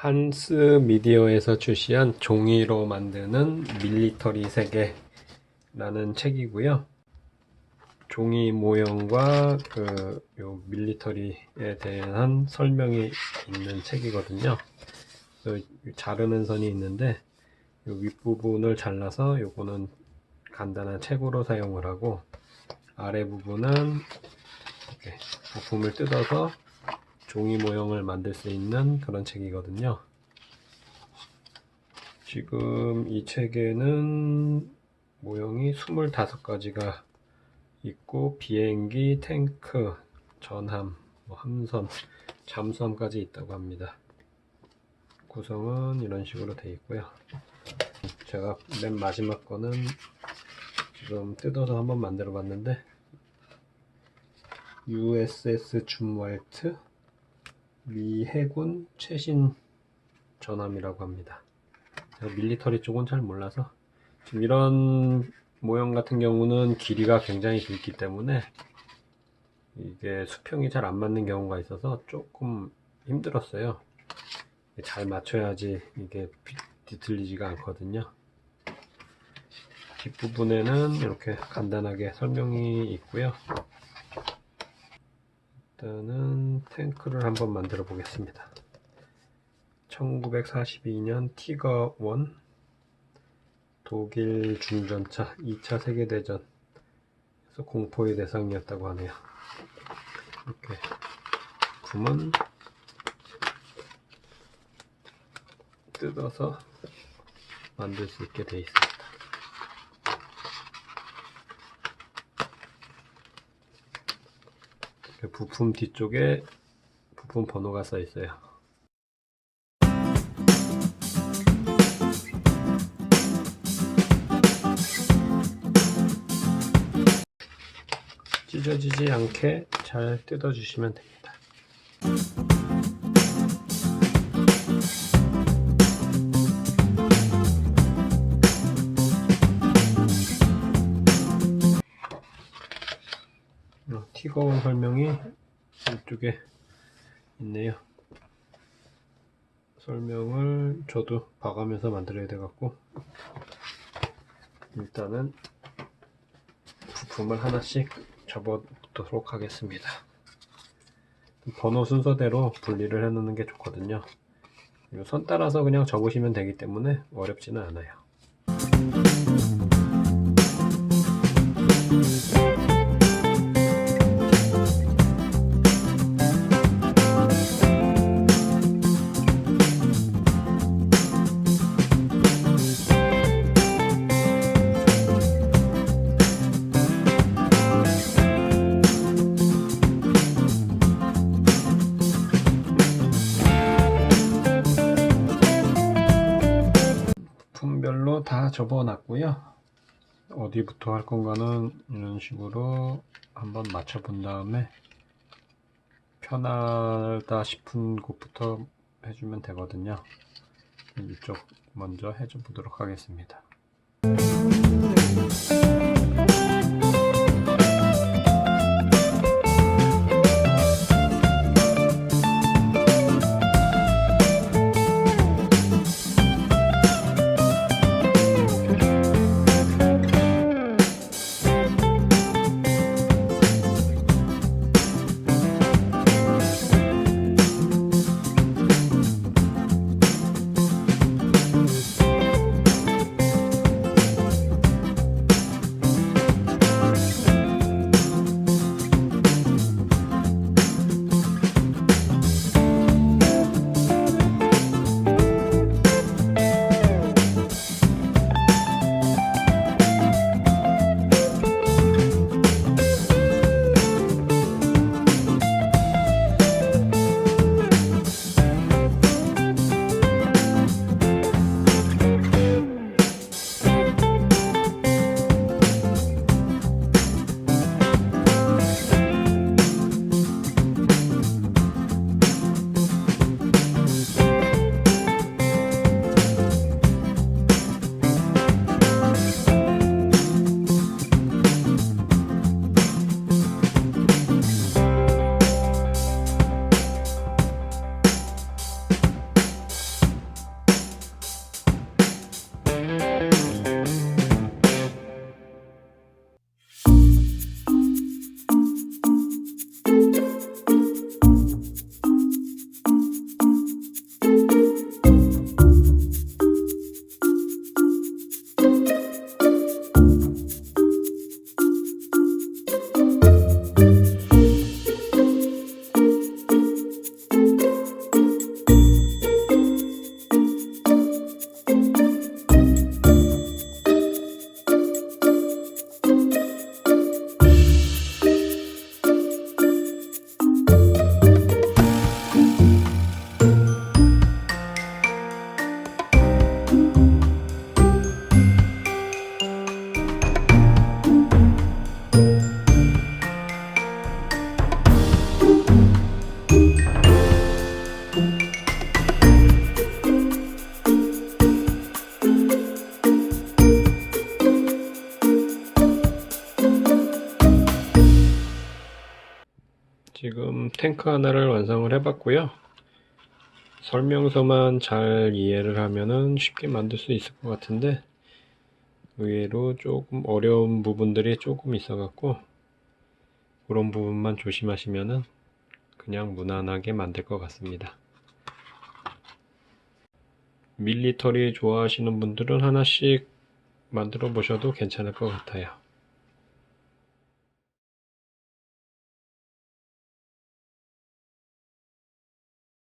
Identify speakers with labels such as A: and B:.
A: 한스 미디어에서 출시한 종이로 만드는 밀리터리 세계라는 책이고요. 종이 모형과 그 요 밀리터리에 대한 설명이 있는 책이거든요. 자르는 선이 있는데 요 윗부분을 잘라서 요거는 간단한 책으로 사용을 하고 아래 부분은 이렇게 부품을 뜯어서 종이 모형을 만들 수 있는 그런 책이거든요. 지금 이 책에는 모형이 25가지가 있고 비행기, 탱크, 전함, 뭐 함선, 잠수함까지 있다고 합니다. 구성은 이런 식으로 되어 있고요. 제가 맨 마지막 거는 지금 뜯어서 한번 만들어 봤는데 USS 줌왈트 미 해군 최신 전함이라고 합니다. 밀리터리 쪽은 잘 몰라서 지금 이런 모형 같은 경우는 길이가 굉장히 길기 때문에 이게 수평이 잘 안 맞는 경우가 있어서 조금 힘들었어요. 잘 맞춰야지 이게 뒤- 뒤틀리지가 않거든요. 뒷부분에는 이렇게 간단하게 설명이 있고요. 일단은 탱크를 한번 만들어 보겠습니다. 1942년 티거 1 독일 중전차 2차 세계대전 에서 공포의 대상이었다고 하네요. 이렇게 부품은 뜯어서 만들 수 있게 되어 있습니다. 이렇게 부품 뒤쪽에 부품 번호가 써 있어요. 찢어지지 않게 잘 뜯어주시면 됩니다. 티거운 설명이 이쪽에 있네요. 설명을 저도 봐가면서 만들어야 돼갖고 일단은 부품을 하나씩 접어보도록 하겠습니다. 번호 순서대로 분리를 해놓는 게 좋거든요. 선 따라서 그냥 접으시면 되기 때문에 어렵지는 않아요. 다 접어놨고요. 어디부터 할 건가는 이런 식으로 한번 맞춰 본 다음에 편하다 싶은 곳부터 해주면 되거든요. 이쪽 먼저 해줘 보도록 하겠습니다. 지금 탱크 하나를 완성을 해봤고요. 설명서만 잘 이해를 하면은 쉽게 만들 수 있을 것 같은데 의외로 조금 어려운 부분들이 조금 있어 갖고 그런 부분만 조심하시면은 그냥 무난하게 만들 것 같습니다. 밀리터리 좋아하시는 분들은 하나씩 만들어 보셔도 괜찮을 것 같아요.